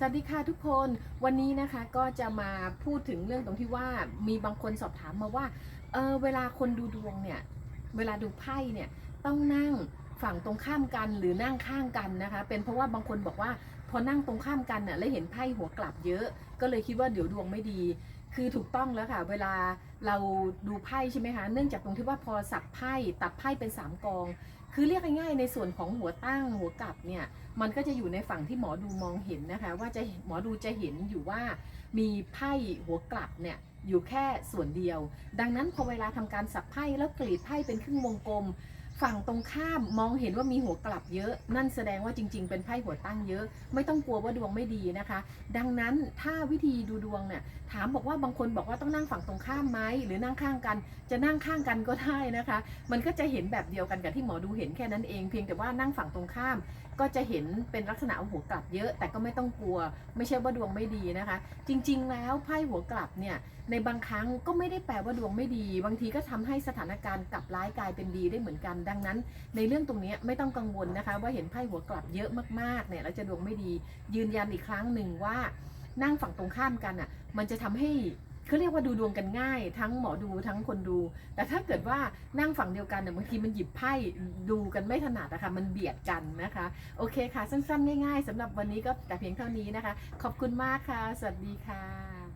สวัสดีค่ะทุกคนวันนี้นะคะก็จะมาพูดถึงเรื่องตรงที่ว่ามีบางคนสอบถามมาว่าเออเวลาคนดูดวงเนี่ยเวลาดูไพ่เนี่ยต้องนั่งฝั่งตรงข้ามกันหรือนั่งข้างกันนะคะ เป็นเพราะว่าบางคนบอกว่าพอนั่งตรงข้ามกันน่ะแล้วเห็นไพ่หัวกลับเยอะ ก็เลยคิดว่าเดี๋ยวดวงไม่ดี คือถูกต้องแล้วค่ะ เวลาเราดูไพ่ใช่ไหมคะ เนื่องจากตรงที่ว่าพอสับไพ่ตับไพ่เป็นสามกอง คือเรียกง่ายๆในส่วนของหัวตั้งหัวกลับเนี่ย มันก็จะอยู่ในฝั่งที่หมอดูมองเห็นนะคะ ว่าจะหมอดูจะเห็นอยู่ว่ามีไพ่หัวกลับเนี่ยอยู่แค่ส่วนเดียว ดังนั้นพอเวลาทำการสับไพ่แล้วกรีดไพ่เป็นครึ่งวงกลม ฝั่งตรงข้ามมองเห็นว่ามีหัวกลับเยอะ นั่นแสดงว่าจริง ๆ เป็นไพ่หัวตั้งเยอะ ไม่ต้องกลัวว่าดวงไม่ดีนะคะ ดังนั้นถ้าวิธีดูดวงเนี่ยถามบอกว่าบางคนบอกว่าต้องนั่งฝั่งตรงข้ามไหมหรือนั่งข้างกัน จะนั่งข้างกันก็ได้นะคะ มันก็จะเห็นแบบเดียวกันกับที่หมอดูเห็นแค่นั้นเอง เพียงแต่ว่านั่งฝั่งตรงข้าม ก็จะเห็นเป็นลักษณะหัวกลับเยอะ แต่ก็ไม่ต้องกลัว ไม่ใช่ว่าดวงไม่ดีนะคะ จริง ๆ แล้วไพ่หัวกลับเนี่ยในบางครั้งก็ไม่ได้แปลว่าดวงไม่ดี บางทีก็ทำให้สถานการณ์กลับร้ายกลายเป็นดีได้เหมือนกันดังนั้น ในเรื่องตรงนี้ไม่ต้องกังวลนะคะ ว่าเห็นไพ่หัวกลับเยอะมากๆเนี่ยแล้วจะดวงไม่ดียืนยันอีกครั้งหนึ่งว่านั่งฝั่งตรงข้ามกันอะมันจะทำให้เขาเรียกว่าดูดวงกันง่าย ทั้งหมอดูทั้งคนดู แต่ถ้าเกิดว่านั่งฝั่งเดียวกันเนี่ยบางทีมันหยิบไพ่ดูกันไม่ถนัดนะคะมันเบียดกันนะคะ โอเคค่ะ สั้นๆ ง่ายๆสำหรับวันนี้ก็แต่เพียงเท่านี้นะคะ ขอบคุณมากค่ะ สวัสดีค่ะ